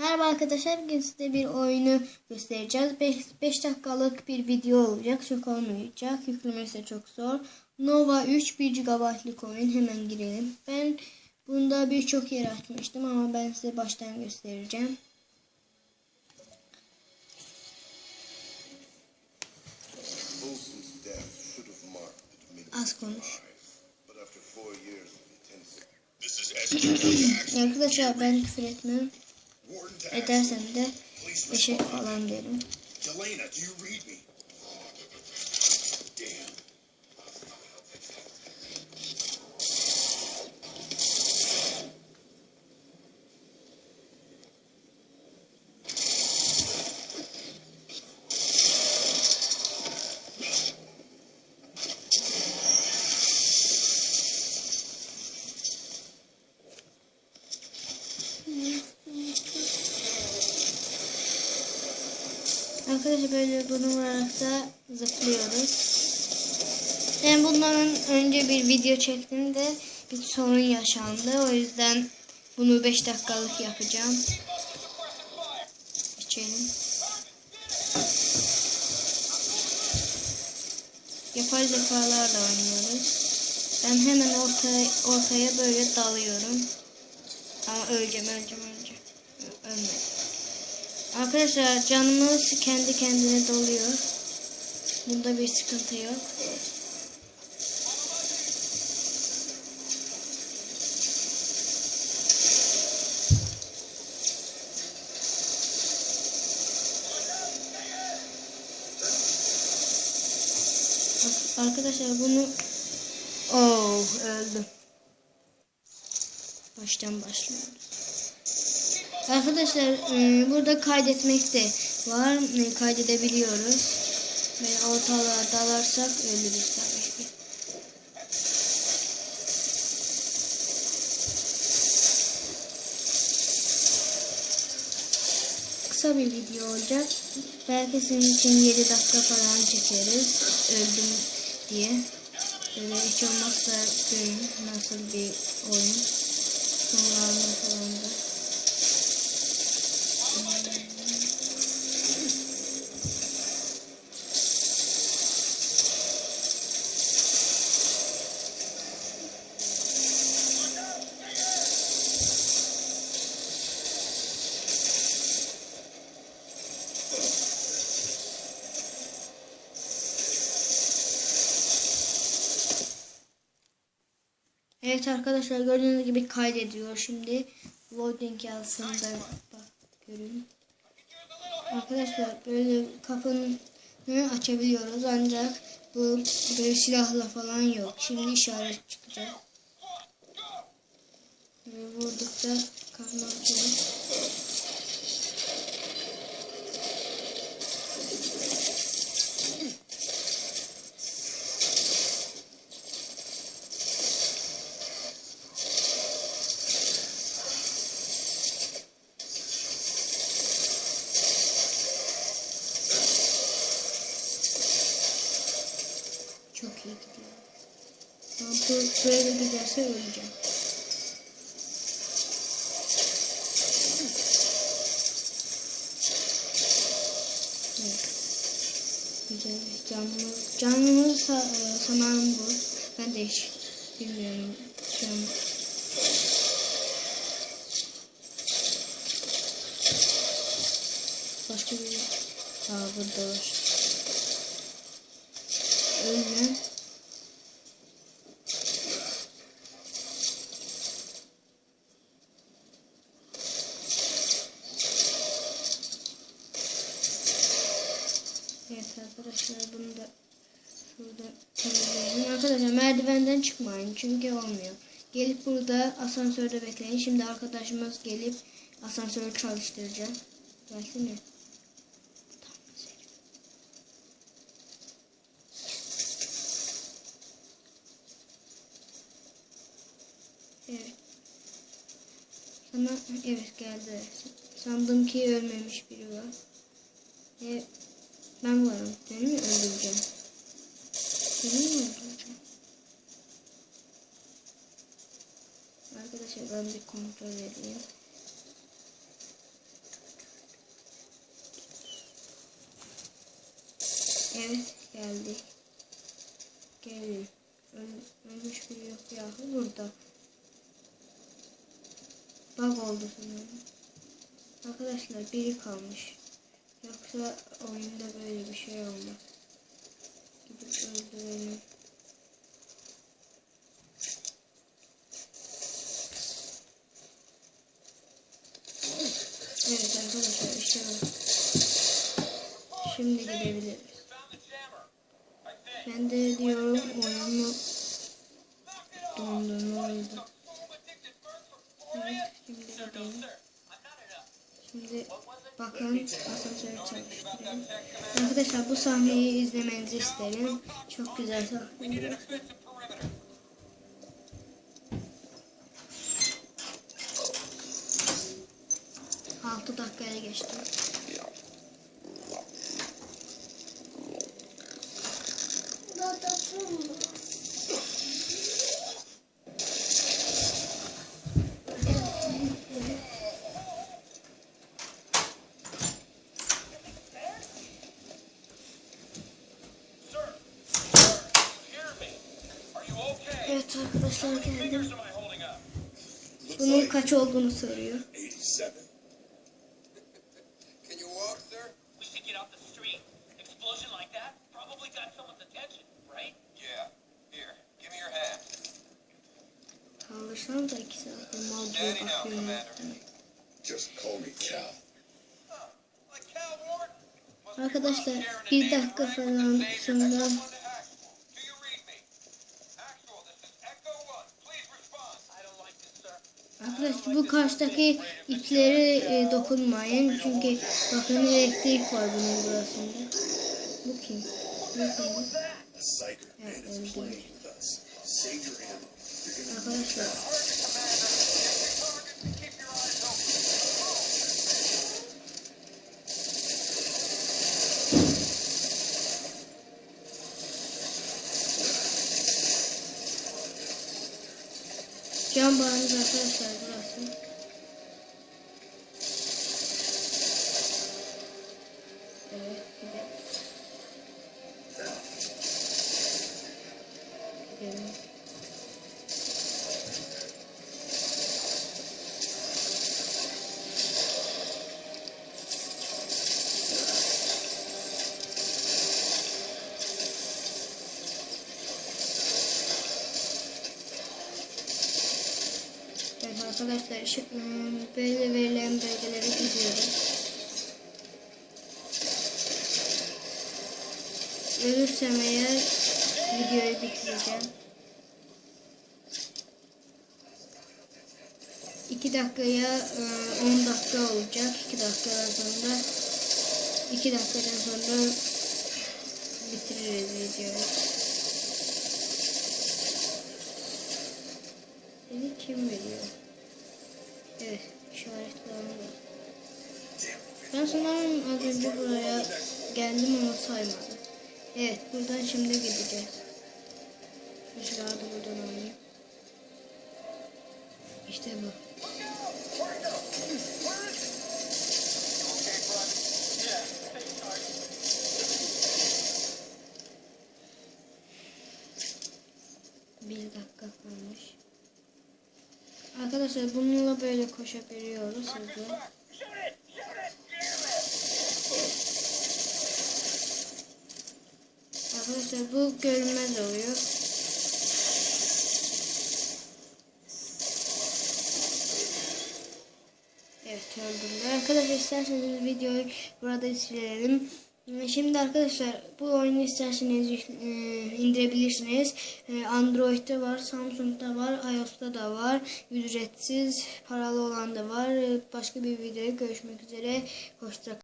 Merhaba arkadaşlar. Bugün size bir oyunu göstereceğiz. 5 dakikalık bir video olacak. Çok olmayacak. Yüklemesi çok zor. Nova 3 1 GB'lık oyun. Hemen girelim. Ben bunda birçok yer açmıştım ama ben size baştan göstereceğim. Az konuş. Arkadaşlar ben küfür etmem. Edersem de eşek falan derim. Yelena, do you read me? Arkadaşlar böyle bunu vurarak da zıplıyoruz. Ben bundan önce bir video çektim de bir sorun yaşandı. O yüzden bunu 5 dakikalık yapacağım. İçelim. Yapay zekalarla oynuyoruz. Ben hemen ortaya, ortaya böyle dalıyorum. Ama öleceğim, öleceğim, öleceğim. Ölmedim. Arkadaşlar canımız kendi kendine doluyor. Bunda bir sıkıntı yok. Arkadaşlar bunu Oh öldüm. Baştan başlıyoruz. Arkadaşlar e, burada kaydetmek de var. Kaydedebiliyoruz. Ve ortalığa dalarsak ölürüz tabii ki. Kısa bir video olacak. Belki sizin için 7 dakika falan çekeriz. Öldüm diye. Böyle hiç olmazsa görün nasıl bir oyun. Sonlarını falan da. Evet arkadaşlar gördüğünüz gibi kaydediyor şimdi. Loading yazsın da bak görün. Arkadaşlar böyle kapını açabiliyoruz ancak bu böyle silahla falan yok. Şimdi işaret çıkacak. Böyle vurdukça kapını Çok iyi gidiyor. Bu böyle giderse öleceğim. Güzel. Canımız, canımız sa e, sanırım bu. Ben de hiç bilmiyorum. Şu başka bir... Aa burada var. Ölme. Evet arkadaşlar bunu da şurada temizleyelim. Arkadaşlar merdivenden çıkmayın çünkü olmuyor. Gelip burada asansörde bekleyin. Şimdi arkadaşımız gelip asansörü çalıştıracak. Gelsene. Evet. Sana evet geldi. Sandım ki ölmemiş biri var. E, ben varım. Beni mi öldüreceğim? Beni mi öldüreceğim? Arkadaşlar ben bir kontrol edeyim. Evet geldi. Gelin. Öl, ölmüş biri yok yahu burada. Bug oldu sanırım. Arkadaşlar biri kalmış. Yoksa oyunda böyle bir şey olmaz. Gidip öldürelim. Evet arkadaşlar işte bu. Şimdi gidebiliriz. Ben de diyorum oyunu dondurmalıydı. Evet şimdi gidelim. Şimdi bakın asansörü çalıştırıyorum. Arkadaşlar bu sahneyi izlemenizi isterim. Çok güzel sahne. 6 dakikaya geçti. Yeah. Here, give me your hand. Kaldırsam da 2 saat mal gibi bakıyorum. Commander. Just call me Cal. Huh, like Cal Ward? Must be Arkadaşlar bir name dakika falan sonra Arkadaşlar bu karşıdaki iplere e, dokunmayın çünkü bakın elektrik var bunun burasında. Bu kim? Bu kim? A psyker man Yeah, is indeed. Arkadaşlar şu, ım, böyle verilen belgelere gidiyorum. Ölürsem eğer videoyu bitireceğim. 2 dakikaya ıı, 10 dakika olacak. 2 dakikadan sonra 2 dakikadan sonra bitiririz videoyu. Sanırım az önce buraya geldim ama saymadım. Evet, buradan şimdi gideceğiz. Şu silahı da buradan alayım. İşte bu. Bir dakika kalmış. Arkadaşlar bununla böyle koşabiliyoruz hızlı. Arkadaşlar bu görünmez oluyor. Evet öldürdü. Arkadaşlar isterseniz videoyu burada silelim. Şimdi arkadaşlar bu oyunu isterseniz e, indirebilirsiniz. E, Android'de var, Samsung'da var, iOS'ta da var. Ücretsiz, paralı olan da var. E, Başka bir videoya görüşmek üzere. Hoşça